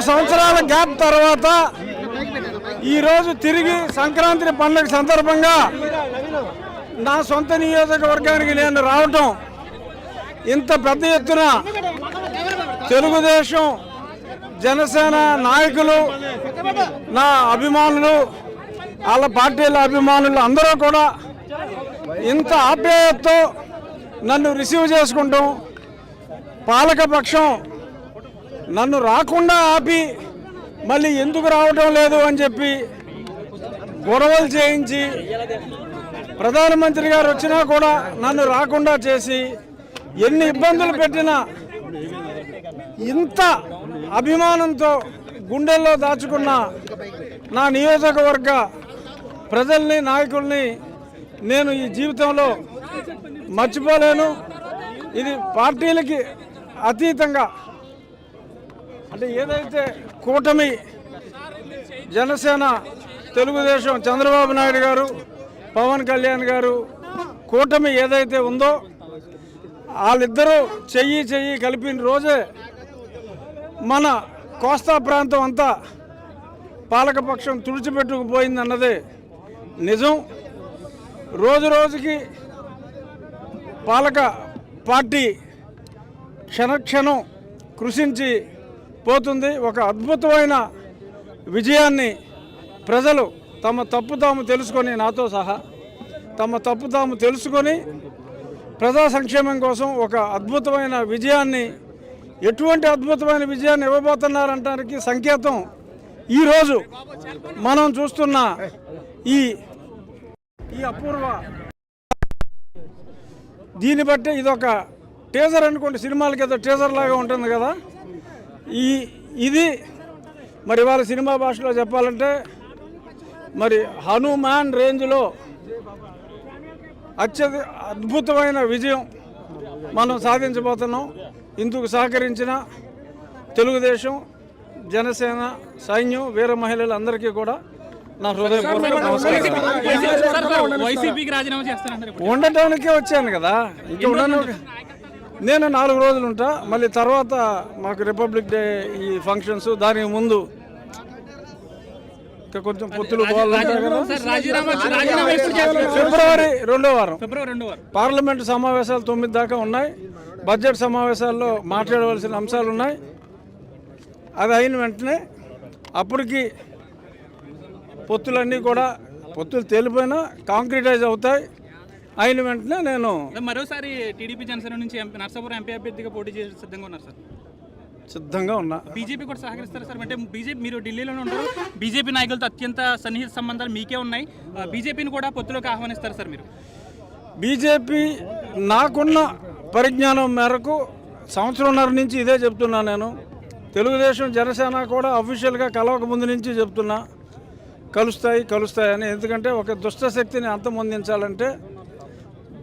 సంవత్సరాల గ్యాప్ తర్వాత ఈరోజు తిరిగి సంక్రాంతి పండుగ సందర్భంగా నా సొంత నియోజకవర్గానికి నేను రావటం ఇంత పెద్ద ఎత్తున తెలుగుదేశం జనసేన నాయకులు నా అభిమానులు వాళ్ళ పార్టీల అభిమానులు అందరూ కూడా ఇంత ఆప్యాయతతో నన్ను రిసీవ్ చేసుకుంటాం. పాలకపక్షం నన్ను రాకుండా ఆపి మళ్ళీ ఎందుకు రావటం లేదు అని చెప్పి గొడవలు చేయించి ప్రధానమంత్రి గారు వచ్చినా కూడా నన్ను రాకుండా చేసి ఎన్ని ఇబ్బందులు పెట్టినా ఇంత అభిమానంతో గుండెల్లో దాచుకున్న నా నియోజకవర్గ ప్రజల్ని నాయకుల్ని నేను ఈ జీవితంలో మర్చిపోలేను. ఇది పార్టీలకి అతీతంగా అంటే ఏదైతే కూటమి జనసేన తెలుగుదేశం చంద్రబాబు నాయుడు గారు పవన్ కళ్యాణ్ గారు కూటమి ఏదైతే ఉందో వాళ్ళిద్దరూ చెయ్యి చెయ్యి కలిపిన రోజే మన కోస్తా ప్రాంతం అంతా పాలకపక్షం తుడిచిపెట్టుకుపోయిందన్నది నిజం. రోజు రోజుకి పాలక పార్టీ క్షణక్షణం కృషించి పోతుంది. ఒక అద్భుతమైన విజయాన్ని ప్రజలు తమ తప్పు తాము తెలుసుకొని నాతో సహా తమ తప్పు తాము తెలుసుకొని ప్రజా సంక్షేమం కోసం ఒక అద్భుతమైన విజయాన్ని ఎటువంటి అద్భుతమైన విజయాన్ని ఇవ్వబోతున్నారంటానికి సంకేతం ఈరోజు మనం చూస్తున్న ఈ ఈ అపూర్వ దీన్ని బట్టి ఇదొక టేజర్ అనుకోండి. సినిమాలకి ఏదో టేజర్ లాగా ఉంటుంది కదా. ఈ ఇది మరి వాళ్ళ సినిమా భాషలో చెప్పాలంటే మరి హనుమాన్ రేంజ్లో అత్యధి అద్భుతమైన విజయం మనం సాధించబోతున్నాం ఇందుకు సహకరించిన తెలుగుదేశం జనసేన సైన్యం వీర మహిళలందరికీ కూడా నా హృదయపూర్వక ఉండటానికే వచ్చాను కదా ఇంకా ఉండను నేను నాలుగు రోజులు ఉంటా. మళ్ళీ తర్వాత మాకు రిపబ్లిక్ డే ఈ ఫంక్షన్స్ దానికి ముందు ఇంకా కొంచెం పొత్తులు ఫిబ్రవరి రెండు వారు. పార్లమెంటు సమావేశాలు తొమ్మిది దాకా ఉన్నాయి. బడ్జెట్ సమావేశాల్లో మాట్లాడవలసిన అంశాలు ఉన్నాయి. అది అయిన వెంటనే అప్పటికి పొత్తులన్నీ కూడా పొత్తులు తేలిపోయినా కాంక్రిటైజ్ అవుతాయి. అయిన వెంటనే నేను మరోసారి టీడీపీ జనసేన నుంచి నర్సాపురం ఎంపీ అభ్యర్థిగా పోటీ చేసి సిద్ధంగా ఉన్నారు సార్. సిద్ధంగా ఉన్నా. బీజేపీ కూడా సహకరిస్తారు సార్? అంటే బీజేపీ మీరు ఢిల్లీలోనే ఉంటారు. బీజేపీ నాయకులతో అత్యంత సన్నిహిత సంబంధాలు మీకే ఉన్నాయి. బీజేపీని కూడా పొత్తులోకి ఆహ్వానిస్తారు సార్ మీరు? బీజేపీ నాకున్న పరిజ్ఞానం మేరకు సంవత్సరంన్నర నుంచి ఇదే చెప్తున్నా నేను. తెలుగుదేశం జనసేన కూడా అఫీషియల్గా కలవక ముందు నుంచి చెప్తున్నా. కలుస్తాయి కలుస్తాయి అని ఎందుకంటే ఒక దుష్ట శక్తిని అంతమొందించాలంటే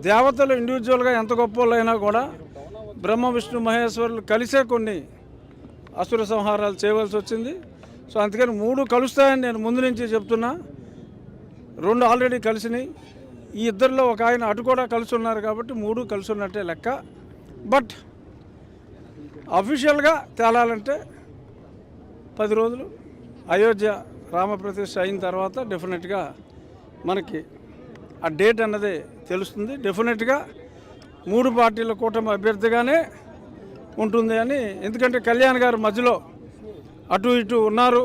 దేవతలు ఇండివిజువల్గా ఎంత గొప్పవాళ్ళైనా కూడా బ్రహ్మ విష్ణు మహేశ్వరులు కలిసే కొన్ని అసుర సంహారాలు చేయవలసి వచ్చింది. సో అందుకని మూడు కలుస్తాయని నేను ముందు నుంచి చెప్తున్నా. రెండు ఆల్రెడీ కలిసినాయి. ఈ ఇద్దరిలో ఒక ఆయన అటు కూడా కలిసి ఉన్నారు కాబట్టి మూడు కలిసి ఉన్నట్టే లెక్క. బట్ అఫీషియల్గా తేలాలంటే పది రోజులు. అయోధ్య రామప్రతిష్ఠ అయిన తర్వాత డెఫినెట్గా మనకి ఆ డేట్ అన్నది తెలుస్తుంది. డెఫినెట్గా మూడు పార్టీల కూటమి అభ్యర్థిగానే ఉంటుంది అని. ఎందుకంటే కళ్యాణ్ గారు మధ్యలో అటు ఇటు ఉన్నారు.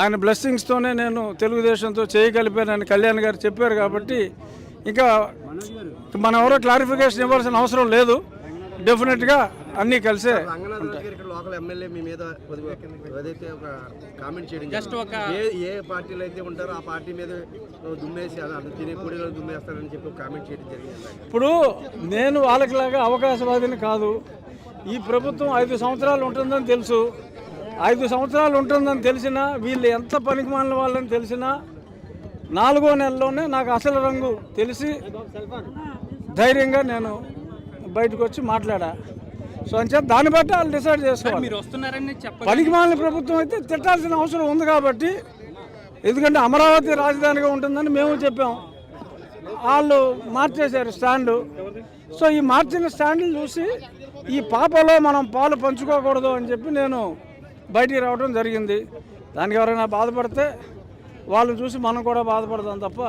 ఆయన బ్లెస్సింగ్స్తోనే నేను తెలుగుదేశంతో చేయగలిపానని కళ్యాణ్ గారు చెప్పారు కాబట్టి ఇంకా మనం ఎవరో క్లారిఫికేషన్ ఇవ్వాల్సిన అవసరం లేదు. డెఫినెట్గా అన్నీ కలిసే లోకల్ ఎమ్మెల్యే మీ మీద కొద్దిగా ఏదైతే ఒక కామెంట్ చేయడం జస్ట్ ఒక ఏ ఏ పార్టీలో అయితే ఉంటారో ఆ పార్టీ మీద దుమ్మేసి తినే కూడీలో దుమ్మేస్తారని చెప్పి కామెంట్ చేయడం జరిగింది ఇప్పుడు నేను వాళ్ళకిలాగా అవకాశవాదిని కాదు. ఈ ప్రభుత్వం ఐదు సంవత్సరాలు ఉంటుందని తెలుసు. ఐదు సంవత్సరాలు ఉంటుందని తెలిసినా వీళ్ళు ఎంత పనికిమాలిన వాళ్ళని తెలిసినా నాలుగో నెలలోనే నాకు అసలు రంగు తెలిసి ధైర్యంగా నేను బయటకు వచ్చి మాట్లాడా. సో అంచేత దాన్ని బట్టి వాళ్ళు డిసైడ్ చేసుకోవాలి. చెప్ప పనికి మాలిన ప్రభుత్వం అయితే తిట్టాల్సిన అవసరం ఉంది కాబట్టి ఎందుకంటే అమరావతి రాజధానిగా ఉంటుందని మేము చెప్పాం. వాళ్ళు మార్చేశారు స్టాండు. సో ఈ మార్చిన స్టాండ్లు చూసి ఈ పాపలో మనం పాలు పంచుకోకూడదు అని చెప్పి నేను బయటికి రావడం జరిగింది. దానికి ఎవరైనా బాధపడితే వాళ్ళని చూసి మనం కూడా బాధపడదాం తప్ప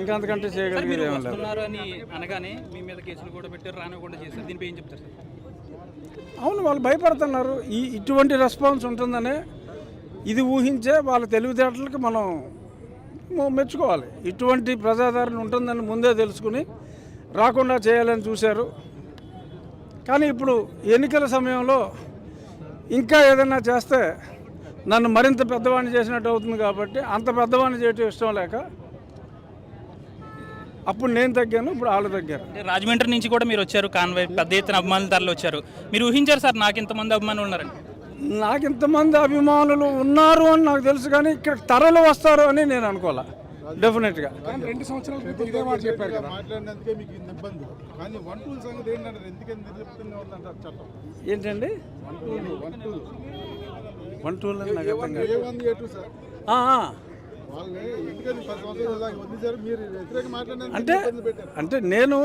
ఇంకా అంతకంటే చేయగలిగేది ఏం లేదు అవును వాళ్ళు భయపడుతున్నారు. ఈ ఇటువంటి రెస్పాన్స్ ఉంటుందనే ఇది ఊహించే వాళ్ళ తెలివితేటలకు మనం మెచ్చుకోవాలి. ఇటువంటి ప్రజాదరణ ఉంటుందని ముందే తెలుసుకుని రాకుండా చేయాలని చూశారు. కానీ ఇప్పుడు ఎన్నికల సమయంలో ఇంకా ఏదైనా చేస్తే నన్ను మరింత పెద్దవాడిని చేసినట్టు అవుతుంది కాబట్టి అంత పెద్దవాడిని చేయటం ఇష్టం లేక అప్పుడు నేను తగ్గాను ఇప్పుడు వాళ్ళు తగ్గారు. అంటే రాజమండ్రి నుంచి కూడా మీరు వచ్చారు కాన్వే పెద్ద ఎత్తున అభిమానుల తరలి వచ్చారు. మీరు ఊహించారు సార్ నాకు ఇంతమంది అభిమానులు ఉన్నారని? నాకు ఇంతమంది అభిమానులు ఉన్నారు అని నాకు తెలుసు కానీ ఇక్కడ తరలి వస్తారు అని నేను అనుకోలే డెఫినెట్గా రెండు సంవత్సరాల క్రితం ఇదే మాట చెప్పారు కదా. మాట్లాడినందుకే మీకు ఇన్ని ఇబ్బంది. కానీ వన్ టూల్ సంగతి ఏంటంటారు? ఎందుకని నిర్లిప్తంగా ఉందంటారు చట్టం ఏంటండి? One tool one tool. One two అంటే అంటే నేను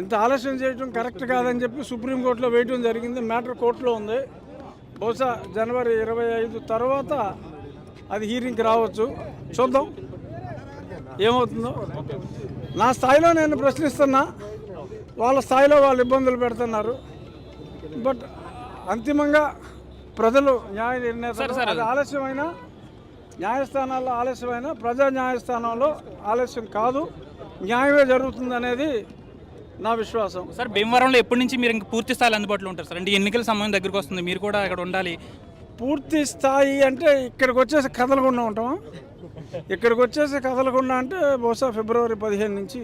ఇంత ఆలస్యం చేయడం కరెక్ట్ కాదని చెప్పి సుప్రీంకోర్టులో వేయటం జరిగింది. మ్యాటర్ కోర్టులో ఉంది. బహుశా జనవరి ఇరవై ఐదు తర్వాత అది హీరింగ్కి రావచ్చు. చూద్దాం. ఏమవుతుందో. నా స్థాయిలో నేను ప్రశ్నిస్తున్నా. వాళ్ళ స్థాయిలో వాళ్ళు ఇబ్బందులు పెడుతున్నారు. బట్ అంతిమంగా ప్రజలు న్యాయ అది ఆలస్యమైనా న్యాయస్థానాల్లో ఆలస్యమైన ప్రజా న్యాయస్థానంలో ఆలస్యం కాదు. న్యాయమే జరుగుతుంది అనేది నా విశ్వాసం. సార్ భీమవరంలో ఎప్పటి నుంచి మీరు ఇంకా పూర్తి స్థాయిలో అందుబాటులో ఉంటారు సార్? అంటే ఎన్నికల సమయం దగ్గరకు వస్తుంది మీరు కూడా అక్కడ ఉండాలి. పూర్తి స్థాయి అంటే ఇక్కడికి వచ్చేసి కదలకుండా ఉంటామా ఇక్కడికి వచ్చేసి కదలకుండా అంటే బహుశా ఫిబ్రవరి పదిహేను నుంచి